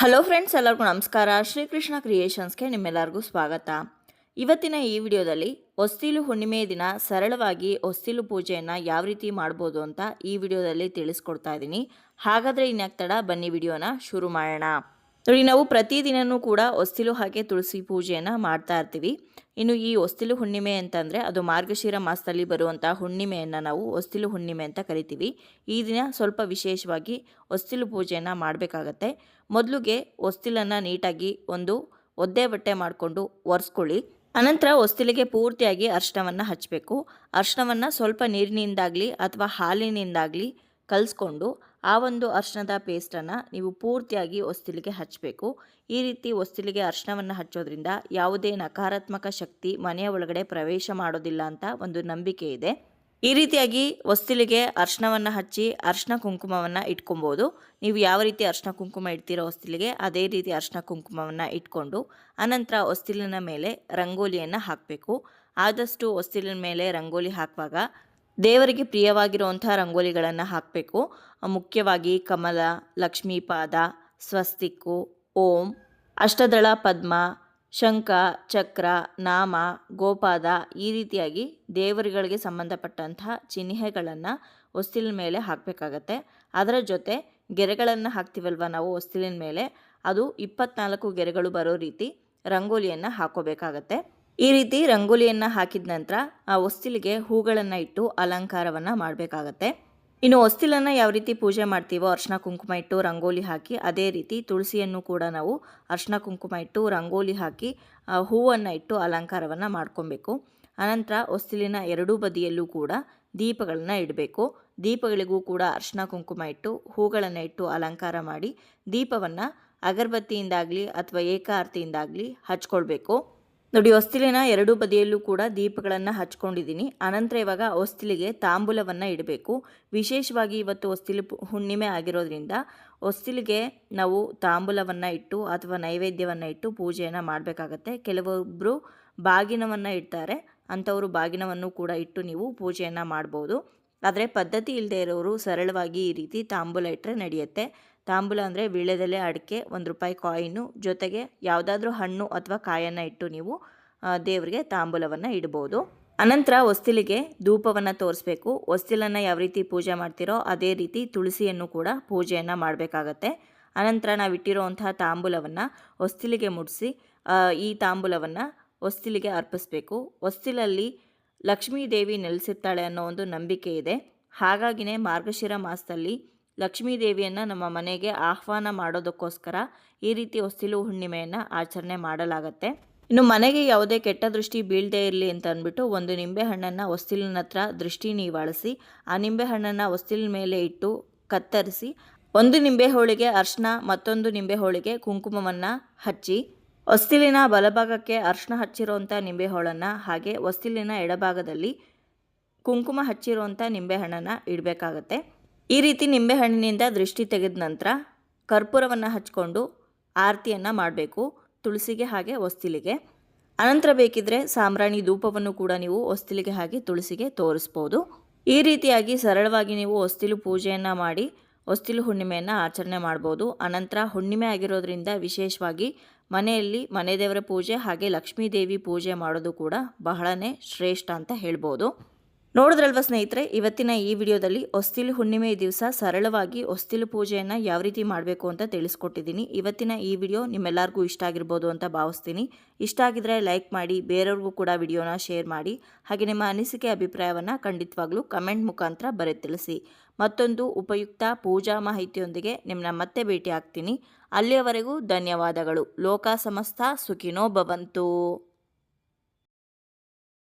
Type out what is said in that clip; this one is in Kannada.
ಹಲೋ ಫ್ರೆಂಡ್ಸ್ ಎಲ್ಲರಿಗೂ ನಮಸ್ಕಾರ. ಶ್ರೀಕೃಷ್ಣ ಕ್ರಿಯೇಷನ್ಸ್ಗೆ ನಿಮ್ಮೆಲ್ಲರಿಗೂ ಸ್ವಾಗತ. ಇವತ್ತಿನ ಈ ವಿಡಿಯೋದಲ್ಲಿ ಹೊಸ್ತಿಲು ಹುಣ್ಣಿಮೆ ದಿನ ಸರಳವಾಗಿ ಹೊಸ್ತಿಲು ಪೂಜೆಯನ್ನು ಯಾವ ರೀತಿ ಮಾಡ್ಬೋದು ಅಂತ ಈ ವಿಡಿಯೋದಲ್ಲಿ ತಿಳಿಸ್ಕೊಡ್ತಾ ಇದ್ದೀನಿ. ಹಾಗಾದರೆ ಇನ್ನಾಗ್ತಡ ತಡ ಬನ್ನಿ ವಿಡಿಯೋನ ಶುರು ಮಾಡೋಣ. ನೋಡಿ, ನಾವು ಪ್ರತಿದಿನವೂ ಕೂಡ ಹೊಸ್ತಿಲು ಹಾಗೆ ತುಳಸಿ ಪೂಜೆಯನ್ನು ಮಾಡ್ತಾ ಇರ್ತೀವಿ. ಇನ್ನು ಈ ಹೊಸ್ತಿಲು ಹುಣ್ಣಿಮೆ ಅಂತಂದರೆ ಅದು ಮಾರ್ಗಶಿರ ಮಾಸದಲ್ಲಿ ಬರುವಂಥ ಹುಣ್ಣಿಮೆಯನ್ನು ನಾವು ಹೊಸ್ತಿಲು ಹುಣ್ಣಿಮೆ ಅಂತ ಕರಿತೀವಿ. ಈ ದಿನ ಸ್ವಲ್ಪ ವಿಶೇಷವಾಗಿ ಹೊಸ್ತಿಲು ಪೂಜೆಯನ್ನು ಮಾಡಬೇಕಾಗತ್ತೆ. ಮೊದಲಿಗೆ ಹೊಸ್ತಿಲನ್ನು ನೀಟಾಗಿ ಒಂದು ಒದ್ದೆ ಬಟ್ಟೆ ಮಾಡಿಕೊಂಡು ಒರೆಸ್ಕೊಳ್ಳಿ. ಅನಂತರ ಹೊಸ್ತಿಲಿಗೆ ಪೂರ್ತಿಯಾಗಿ ಅರ್ಶನವನ್ನು ಹಚ್ಚಬೇಕು ಅರ್ಶನವನ್ನು ಸ್ವಲ್ಪ ನೀರಿನಿಂದಾಗಲಿ ಅಥವಾ ಹಾಲಿನಿಂದಾಗಲಿ ಕಲಿಸ್ಕೊಂಡು ಆ ಒಂದು ಅರ್ಶನದ ಪೇಸ್ಟನ್ನು ನೀವು ಪೂರ್ತಿಯಾಗಿ ಹೊಸ್ತಿಲಿಗೆ ಹಚ್ಚಬೇಕು. ಈ ರೀತಿ ಹೊಸ್ತಿಲಿಗೆ ಅರ್ಶನವನ್ನು ಹಚ್ಚೋದ್ರಿಂದ ಯಾವುದೇ ನಕಾರಾತ್ಮಕ ಶಕ್ತಿ ಮನೆಯ ಒಳಗಡೆ ಪ್ರವೇಶ ಮಾಡೋದಿಲ್ಲ ಅಂತ ಒಂದು ನಂಬಿಕೆ ಇದೆ. ಈ ರೀತಿಯಾಗಿ ಹೊಸ್ತಿಲಿಗೆ ಅರ್ಶನವನ್ನು ಹಚ್ಚಿ ಅರ್ಶನ ಕುಂಕುಮವನ್ನು ಇಟ್ಕೊಬೋದು. ನೀವು ಯಾವ ರೀತಿ ಅರ್ಶನ ಕುಂಕುಮ ಇಡ್ತೀರೋ ಹೊಸ್ತಿಲಿಗೆ ಅದೇ ರೀತಿ ಅರ್ಶನ ಕುಂಕುಮವನ್ನು ಇಟ್ಕೊಂಡು ಅನಂತರ ಹೊಸ್ತಿಲಿನ ಮೇಲೆ ರಂಗೋಲಿಯನ್ನು ಹಾಕಬೇಕು. ಆದಷ್ಟು ಹೊಸ್ತಿಲಿನ ಮೇಲೆ ರಂಗೋಲಿ ಹಾಕುವಾಗ ದೇವರಿಗೆ ಪ್ರಿಯವಾಗಿರುವಂಥ ರಂಗೋಲಿಗಳನ್ನು ಹಾಕಬೇಕು. ಮುಖ್ಯವಾಗಿ ಕಮಲ, ಲಕ್ಷ್ಮೀಪಾದ, ಸ್ವಸ್ತಿಕ್ಕು, ಓಂ, ಅಷ್ಟದಳ ಪದ್ಮ, ಶಂಖ, ಚಕ್ರ, ನಾಮ, ಗೋಪಾದ ಈ ರೀತಿಯಾಗಿ ದೇವರುಗಳಿಗೆ ಸಂಬಂಧಪಟ್ಟಂತಹ ಚಿಹ್ನೆಗಳನ್ನು ಹೊಸ್ತಿಲಿನ ಮೇಲೆ ಹಾಕಬೇಕಾಗತ್ತೆ. ಅದರ ಜೊತೆ ಗೆರೆಗಳನ್ನು ಹಾಕ್ತೀವಲ್ವ ನಾವು ಹೊಸ್ತಿಲಿನ ಮೇಲೆ? ಅದು ಇಪ್ಪತ್ನಾಲ್ಕು ಗೆರೆಗಳು ಬರೋ ರೀತಿ ರಂಗೋಲಿಯನ್ನು ಹಾಕೋಬೇಕಾಗತ್ತೆ. ಈ ರೀತಿ ರಂಗೋಲಿಯನ್ನು ಹಾಕಿದ ನಂತರ ಆ ಹೊಸ್ತಿಲಿಗೆ ಹೂಗಳನ್ನು ಇಟ್ಟು ಅಲಂಕಾರವನ್ನು ಮಾಡಬೇಕಾಗತ್ತೆ. ಇನ್ನು ಹೊಸ್ತಿಲನ್ನು ಯಾವ ರೀತಿ ಪೂಜೆ ಮಾಡ್ತೀವೋ ಅರ್ಶಿನ ಕುಂಕುಮ ಇಟ್ಟು ರಂಗೋಲಿ ಹಾಕಿ, ಅದೇ ರೀತಿ ತುಳಸಿಯನ್ನು ಕೂಡ ನಾವು ಅರ್ಶಿನ ಕುಂಕುಮ ಇಟ್ಟು ರಂಗೋಲಿ ಹಾಕಿ, ಆ ಹೂವನ್ನು ಇಟ್ಟು ಅಲಂಕಾರವನ್ನು ಮಾಡ್ಕೊಬೇಕು. ಅನಂತರ ಹೊಸ್ತಿಲಿನ ಎರಡೂ ಬದಿಯಲ್ಲೂ ಕೂಡ ದೀಪಗಳನ್ನ ಇಡಬೇಕು. ದೀಪಗಳಿಗೂ ಕೂಡ ಅರ್ಶಿನ ಕುಂಕುಮ ಇಟ್ಟು ಹೂಗಳನ್ನು ಇಟ್ಟು ಅಲಂಕಾರ ಮಾಡಿ ದೀಪವನ್ನು ಅಗರಬತ್ತಿಯಿಂದಾಗಲಿ ಅಥವಾ ಏಕಾರ್ತಿಯಿಂದಾಗಲಿ ಹಚ್ಕೊಳ್ಬೇಕು. ನೋಡಿ, ಹೊಸ್ತಿಲಿನ ಎರಡೂ ಬದಿಯಲ್ಲೂ ಕೂಡ ದೀಪಗಳನ್ನು ಹಚ್ಕೊಂಡಿದ್ದೀನಿ. ಅನಂತರ ಇವಾಗ ಹೊಸ್ತಿಲಿಗೆ ತಾಂಬೂಲವನ್ನು ಇಡಬೇಕು. ವಿಶೇಷವಾಗಿ ಇವತ್ತು ಹೊಸ್ತಿಲು ಹುಣ್ಣಿಮೆ ಆಗಿರೋದ್ರಿಂದ ಹೊಸ್ತಿಲಿಗೆ ನಾವು ತಾಂಬೂಲವನ್ನು ಇಟ್ಟು ಅಥವಾ ನೈವೇದ್ಯವನ್ನು ಇಟ್ಟು ಪೂಜೆಯನ್ನು ಮಾಡಬೇಕಾಗತ್ತೆ. ಕೆಲವೊಬ್ಬರು ಬಾಗಿನವನ್ನು ಇಡ್ತಾರೆ. ಅಂಥವರು ಬಾಗಿನವನ್ನು ಕೂಡ ಇಟ್ಟು ನೀವು ಪೂಜೆಯನ್ನು ಮಾಡ್ಬೋದು. ಆದರೆ ಪದ್ಧತಿ ಇಲ್ಲದೆ ಇರೋರು ಸರಳವಾಗಿ ಈ ರೀತಿ ತಾಂಬೂಲ ಇಟ್ಟರೆ ನಡೆಯುತ್ತೆ. ತಾಂಬೂಲ ಅಂದರೆ ವೀಳ್ಯದೆಲೆ, ಅಡಿಕೆ, ಒಂದು ರೂಪಾಯಿ ಕಾಯಿನು, ಜೊತೆಗೆ ಯಾವುದಾದ್ರೂ ಹಣ್ಣು ಅಥವಾ ಕಾಯನ್ನು ಇಟ್ಟು ನೀವು ದೇವರಿಗೆ ತಾಂಬೂಲವನ್ನು ಇಡ್ಬೋದು. ಅನಂತರ ಹೊಸ್ತಿಲಿಗೆ ಧೂಪವನ್ನು ತೋರಿಸ್ಬೇಕು. ಹೊಸ್ತಿಲನ್ನು ಯಾವ ರೀತಿ ಪೂಜೆ ಮಾಡ್ತೀರೋ ಅದೇ ರೀತಿ ತುಳಸಿಯನ್ನು ಕೂಡ ಪೂಜೆಯನ್ನು ಮಾಡಬೇಕಾಗತ್ತೆ. ಅನಂತರ ನಾವು ಇಟ್ಟಿರೋವಂತಹ ತಾಂಬೂಲವನ್ನು ಹೊಸ್ತಿಲಿಗೆ ಮುಡಿಸಿ ಈ ತಾಂಬೂಲವನ್ನು ಹೊಸ್ತಿಲಿಗೆ ಅರ್ಪಿಸ್ಬೇಕು. ಹೊಸ್ತಿಲಲ್ಲಿ ಲಕ್ಷ್ಮೀ ದೇವಿ ನೆಲೆಸಿರ್ತಾಳೆ ಅನ್ನೋ ಒಂದು ನಂಬಿಕೆ ಇದೆ. ಹಾಗಾಗಿನೇ ಮಾರ್ಗಶಿರ ಮಾಸದಲ್ಲಿ ಲಕ್ಷ್ಮೀ ದೇವಿಯನ್ನು ನಮ್ಮ ಮನೆಗೆ ಆಹ್ವಾನ ಮಾಡೋದಕ್ಕೋಸ್ಕರ ಈ ರೀತಿ ಹೊಸ್ತಿಲು ಹುಣ್ಣಿಮೆಯನ್ನು ಆಚರಣೆ ಮಾಡಲಾಗತ್ತೆ. ಇನ್ನು ಮನೆಗೆ ಯಾವುದೇ ಕೆಟ್ಟ ದೃಷ್ಟಿ ಬೀಳದೇ ಇರಲಿ ಅಂತ ಅಂದ್ಬಿಟ್ಟು ಒಂದು ನಿಂಬೆ ಹಣ್ಣನ್ನು ಹೊಸ್ತಿಲಿನ ಹತ್ರ ದೃಷ್ಟಿ ನೀವಾಳಿಸಿ, ಆ ನಿಂಬೆ ಹಣ್ಣನ್ನು ಹೊಸ್ತಿಲಿನ ಮೇಲೆ ಇಟ್ಟು ಕತ್ತರಿಸಿ, ಒಂದು ನಿಂಬೆ ಹೋಳಿಗೆ ಅರ್ಶನ, ಮತ್ತೊಂದು ನಿಂಬೆ ಹೋಳಿಗೆ ಕುಂಕುಮವನ್ನು ಹಚ್ಚಿ, ಹೊಸ್ತಿಲಿನ ಬಲಭಾಗಕ್ಕೆ ಅರ್ಶನ ಹಚ್ಚಿರುವಂಥ ನಿಂಬೆಹೋಳನ್ನು ಹಾಗೆ ಹೊಸ್ತಿಲಿನ ಎಡಭಾಗದಲ್ಲಿ ಕುಂಕುಮ ಹಚ್ಚಿರುವಂಥ ನಿಂಬೆಹಣ್ಣನ್ನು ಇಡಬೇಕಾಗತ್ತೆ. ಈ ರೀತಿ ನಿಂಬೆಹಣ್ಣಿನಿಂದ ದೃಷ್ಟಿ ತೆಗೆದ ನಂತರ ಕರ್ಪೂರವನ್ನು ಹಚ್ಕೊಂಡು ಆರತಿಯನ್ನು ಮಾಡಬೇಕು, ತುಳಸಿಗೆ ಹಾಗೆ ಹೊಸ್ತಿಲಿಗೆ. ಅನಂತರ ಬೇಕಿದ್ರೆ ಸಾಂಬ್ರಾಣಿ ಧೂಪವನ್ನು ಕೂಡ ನೀವು ಹೊಸ್ತಿಲಿಗೆ ಹಾಕಿ ತುಳಸಿಗೆ ತೋರಿಸ್ಬೋದು. ಈ ರೀತಿಯಾಗಿ ಸರಳವಾಗಿ ನೀವು ಹೊಸ್ತಿಲು ಪೂಜೆಯನ್ನು ಮಾಡಿ ಹೊಸ್ತಿಲು ಹುಣ್ಣಿಮೆಯನ್ನು ಆಚರಣೆ ಮಾಡ್ಬೋದು. ಅನಂತರ ಹುಣ್ಣಿಮೆ ಆಗಿರೋದ್ರಿಂದ ವಿಶೇಷವಾಗಿ ಮನೆಯಲ್ಲಿ ಮನೆ ದೇವರ ಪೂಜೆ ಹಾಗೆ ಲಕ್ಷ್ಮೀ ದೇವಿ ಪೂಜೆ ಮಾಡೋದು ಕೂಡ ಬಹಳನೇ ಶ್ರೇಷ್ಠ ಅಂತ ಹೇಳ್ಬೋದು. ನೋಡಿದ್ರಲ್ವ ಸ್ನೇಹಿತರೆ, ಇವತ್ತಿನ ಈ ವಿಡಿಯೋದಲ್ಲಿ ಹೊಸ್ತಿಲು ಹುಣ್ಣಿಮೆ ದಿವಸ ಸರಳವಾಗಿ ಹೊಸ್ತಿಲು ಪೂಜೆಯನ್ನು ಯಾವ ರೀತಿ ಮಾಡಬೇಕು ಅಂತ ತಿಳಿಸ್ಕೊಟ್ಟಿದ್ದೀನಿ. ಇವತ್ತಿನ ಈ ವಿಡಿಯೋ ನಿಮ್ಮೆಲ್ಲರಿಗೂ ಇಷ್ಟ ಆಗಿರ್ಬೋದು ಅಂತ ಭಾವಿಸ್ತೀನಿ. ಇಷ್ಟ ಆಗಿದ್ರೆ ಲೈಕ್ ಮಾಡಿ, ಬೇರೆಯವ್ರಿಗೂ ಕೂಡ ವಿಡಿಯೋನ ಶೇರ್ ಮಾಡಿ. ಹಾಗೆ ನಿಮ್ಮ ಅನಿಸಿಕೆ, ಅಭಿಪ್ರಾಯವನ್ನು ಖಂಡಿತವಾಗ್ಲೂ ಕಮೆಂಟ್ ಮುಖಾಂತರ ಬರೆ ತಿಳಿಸಿ ಮತ್ತೊಂದು ಉಪಯುಕ್ತ ಪೂಜಾ ಮಾಹಿತಿಯೊಂದಿಗೆ ನಿಮ್ಮನ್ನ ಮತ್ತೆ ಭೇಟಿ ಆಗ್ತೀನಿ ಅಲ್ಲಿಯವರೆಗೂ ಧನ್ಯವಾದಗಳು. ಲೋಕ ಸಮಸ್ತ ಸುಖಿನೋ ಭವಂತು.